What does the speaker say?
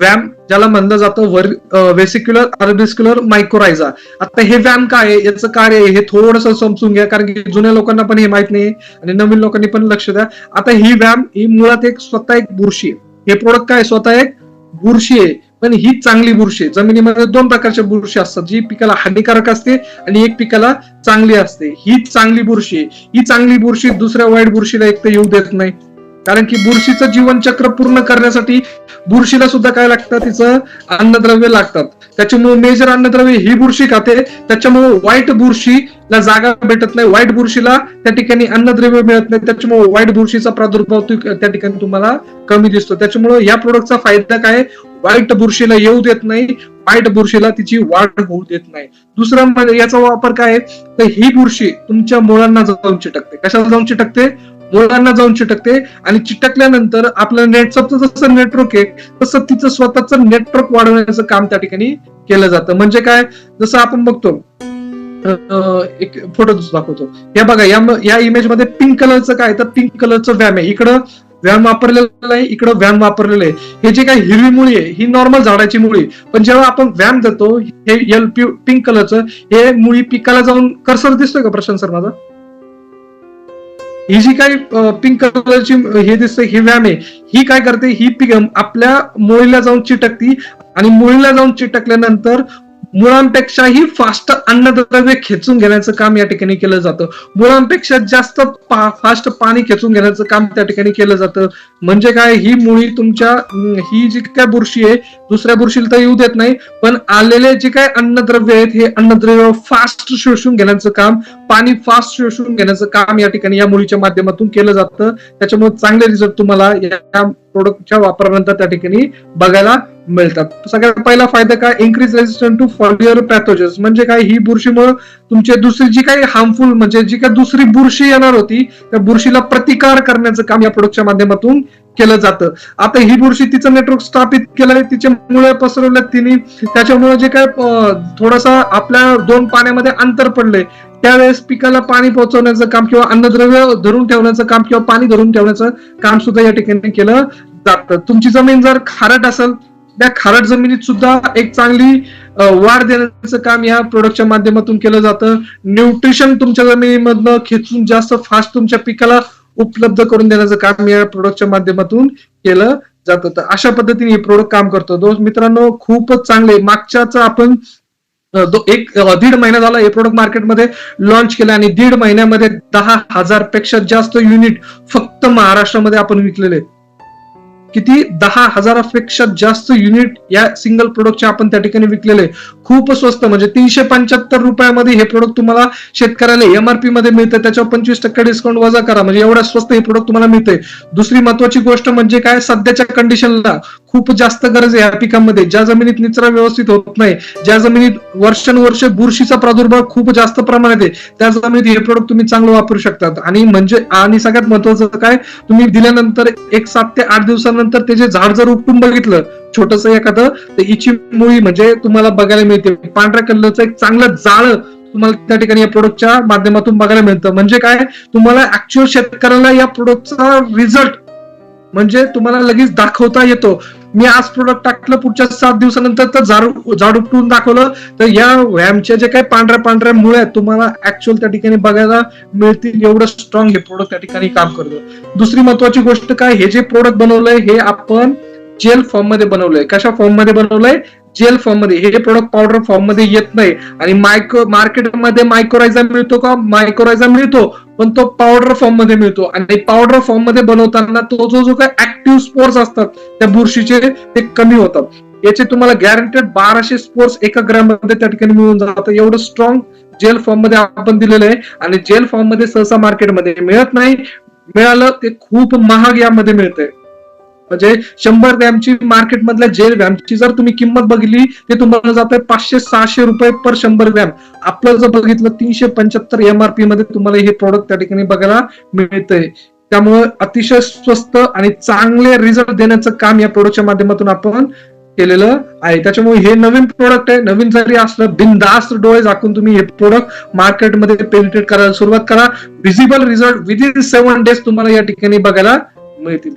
व्यायाम ज्याला म्हणलं जातं वेसिक्युलर अर्बिस्क्युलर मायक्रोरायझा आता हे व्यायाम काय आहे? याचं कार्य आहे हे थोडंसं समजून घ्या कारण की जुन्या लोकांना पण हे माहीत नाही आणि नवीन लोकांनी पण लक्ष द्या. आता ही व्यायाम ही मुळात एक स्वतः एक बुरशी आहे. हे प्रोडक्ट काय स्वतः एक बुरशी आहे. पण ही चांगली बुरशी आहे. जमिनीमध्ये दोन प्रकारच्या बुरशी असतात. जी पिकाला हानिकारक असते आणि एक पिकाला चांगली असते. ही चांगली बुरशी आहे. ही चांगली बुरशी दुसऱ्या वाईट बुरशीला एक तर येऊ देत नाही. कारण की बुरशीचं जीवनचक्र पूर्ण करण्यासाठी बुरशीला सुद्धा काय लागतं? तिचं अन्नद्रव्य लागतात. त्याच्यामुळे मेजर अन्नद्रव्य ही बुरशी खाते. त्याच्यामुळे वाईट बुरशीला जागा भेटत नाही. वाईट बुरशीला त्या ठिकाणी अन्नद्रव्य मिळत नाही. त्याच्यामुळे वाईट बुरशीचा प्रादुर्भाव त्या ठिकाणी तुम्हाला कमी दिसतो. त्याच्यामुळे या प्रोडक्टचा फायदा काय? वाईट बुरशीला येऊ देत नाही. वाईट बुरशीला तिची वाढ होऊ देत नाही. दुसरा म्हणजे याचा वापर काय? आहे? तर ही बुरशी तुमच्या मुळांना जाऊन चिटकते. कशाला जाऊन चिटकते? मुलांना जाऊन चिटकते आणि चिटकल्यानंतर आपलं नेटचं जसं नेटवर्क आहे तसं तिचं स्वतःचं नेटवर्क वाढवण्याचं काम त्या ठिकाणी केलं जातं. म्हणजे काय? जसं आपण बघतो एक फोटो दाखवतो. या बघा या या इमेजमध्ये पिंक कलरचं काय? तर पिंक कलरचं व्यायाम आहे. इकडं व्यायाम वापरलेलं आहे इकडं व्यायाम वापरलेलं आहे. हे जे काही हिरवी मुळी आहे ही नॉर्मल झाडाची मुळी पण जेव्हा आपण व्यायाम देतो हे पिंक कलरचं हे मुळी पिकाला जाऊन कर्सर दिसतोय का प्रशांत सर माझा? ही जी काही पिंक कलरची हे दिसते ही व्हॅम आहे ही काय करते ही पिक आपल्या मुळीला जाऊन चिटकती आणि मुळीला जाऊन चिटकल्यानंतर मुळांपेक्षाही फास्ट अन्नद्रव्य खेचून घेण्याचं काम या ठिकाणी केलं जातं. मुळांपेक्षा जास्त फास्ट पाणी खेचून घेण्याचं काम त्या ठिकाणी केलं जातं. म्हणजे काय? ही मुळी तुमच्या ही जी काय बुरशी आहे दुसऱ्या बुरशीला तर येऊ देत नाही पण आलेले जे काय अन्नद्रव्य आहेत हे अन्नद्रव्य फास्ट शोषून घेण्याचं काम पाणी फास्ट शोषून घेण्याचं काम या ठिकाणी या मुळीच्या माध्यमातून केलं जातं. त्याच्यामुळे चांगले रिझल्ट तुम्हाला या प्रोडक्टच्या वापरानंतर त्या ठिकाणी बघायला मिळतात. सगळ्यात पहिला फायदा काय? Increase resistant to foliar pathogens म्हणजे काय? ही बुरशीमुळे तुमचे दुसरी जी काही हार्मफुल म्हणजे जी काही दुसरी बुरशी येणार होती त्या बुरशीला प्रतिकार करण्याचं काम या प्रोडक्टच्या माध्यमातून केलं जातं. आता ही बुरशी तिचं नेटवर्क स्थापित केलंय तिचे मुळे पसरवलं तिने त्याच्यामुळे जे काय थोडासा आपल्या दोन पाण्यामध्ये अंतर पडलंय. त्यावेळेस पिकाला पाणी पोहोचवण्याचं काम किंवा अन्नद्रव्य धरून ठेवण्याचं काम किंवा पाणी धरून ठेवण्याचं काम सुद्धा या ठिकाणी केलं जातं. तुमची जमीन जर खारट असेल त्या खारट जमिनीत सुद्धा एक चांगली वाढ देण्याचं काम या प्रोडक्टच्या माध्यमातून केलं जातं. न्यूट्रिशन तुमच्या जमिनीमधनं खेचून जास्त फास्ट तुमच्या पिकाला उपलब्ध करून देण्याचं काम या प्रोडक्टच्या माध्यमातून केलं जातं. तर अशा पद्धतीने हे प्रोडक्ट काम करतो. दोस्त मित्रांनो खूपच चांगले मागच्याच आपण दो- एक दीड महिना झाला हे प्रोडक्ट मार्केटमध्ये लॉन्च केलं आणि दीड महिन्यामध्ये दहा हजारपेक्षा जास्त युनिट फक्त महाराष्ट्रामध्ये आपण विकलेले. किती? दहा हजारापेक्षा जास्त युनिट या सिंगल प्रोडक्टचे आपण त्या ठिकाणी विकलेले खूप स्वस्त म्हणजे तीनशे पंच्याहत्तर रुपयामध्ये हे प्रोडक्ट तुम्हाला शेतकऱ्याला एमआरपी मध्ये मिळतं त्याच्यावर पंचवीस टक्के डिस्काउंट वजा करा. म्हणजे एवढ्या स्वस्त हे प्रोडक्ट तुम्हाला मिळते दुसरी महत्वाची गोष्ट म्हणजे काय? सध्याच्या कंडिशनला खूप जास्त गरज आहे या पिकांमध्ये. ज्या जमिनीत निचरा व्यवस्थित होत नाही ज्या जमिनीत वर्षानुवर्ष बुरशीचा प्रादुर्भाव खूप जास्त प्रमाणात आहे त्या जमिनीत हे प्रोडक्ट तुम्ही चांगलं वापरू शकतात. आणि म्हणजे आणि सगळ्यात महत्वाचं काय? तुम्ही दिल्यानंतर एक सात ते आठ दिवसानंतर ते जे झाड जर उपटून बघितलं छोटस एखादं तर हिची मुळी म्हणजे तुम्हाला बघायला मिळते. पांढऱ्या कलरचं एक चांगलं जाळ तुम्हाला त्या ठिकाणी या प्रोडक्टच्या माध्यमातून बघायला मिळतं. म्हणजे काय? तुम्हाला ऍक्च्युअल शेतकऱ्याला या प्रोडक्टचा रिझल्ट म्हणजे तुम्हाला लगेच दाखवता येतो. मी आज प्रोडक्ट टाकलं पुढच्या सात दिवसानंतर तर झाड झाड उपटून दाखवलं. तर या व्यायामच्या जे काही पांढऱ्या पांढऱ्या मुळे आहेत तुम्हाला ऍक्च्युअल त्या ठिकाणी बघायला मिळतील. एवढं स्ट्रॉंग हे प्रोडक्ट त्या ठिकाणी काम करतं. दुसरी महत्वाची गोष्ट काय हे जे प्रोडक्ट बनवलंय हे आपण जेल फॉर्ममध्ये बनवलंय. कशा फॉर्ममध्ये बनवलंय? जेल फॉर्ममध्ये. हे प्रोडक्ट पावडर फॉर्ममध्ये येत नाही. आणि मायक्रो मार्केटमध्ये मायक्रोरायझा मिळतो का? मायक्रोरायझा मिळतो. पण तो पावडर फॉर्ममध्ये मिळतो. आणि पावडर फॉर्ममध्ये बनवताना तो जो जो काय ऍक्टिव्ह स्पोर्स असतात त्या बुरशीचे ते कमी होतात. याचे तुम्हाला गॅरंटेड बाराशे स्पोर्ट्स एका ग्रॅममध्ये त्या ठिकाणी मिळून जातात. एवढं स्ट्रॉंग जेल फॉर्ममध्ये आपण दिलेलं आहे. आणि जेल फॉर्ममध्ये सहसा मार्केटमध्ये मिळत नाही. मिळालं ते खूप महाग यामध्ये मिळतंय. म्हणजे शंभर ग्रॅमची मार्केट मधल्या जेल व्हॅमची जर तुम्ही किंमत बघितली ते तुम्हाला जाते पाचशे सहाशे रुपये पर शंभर ग्रॅम. आपलं जर बघितलं तीनशे पंच्याहत्तर एमआरपी मध्ये तुम्हाला हे प्रोडक्ट त्या ठिकाणी बघायला मिळतंय. त्यामुळे अतिशय स्वस्त आणि चांगले रिझल्ट देण्याचं काम या प्रोडक्टच्या माध्यमातून आपण केलेलं आहे. त्याच्यामुळे हे नवीन प्रोडक्ट आहे. नवीन जरी असलं बिनदास्त डोळे झाकून तुम्ही हे प्रोडक्ट मार्केटमध्ये पेनिट्रेट करायला सुरुवात करा. Visible result within seven days तुम्हाला या ठिकाणी बघायला मिळतील.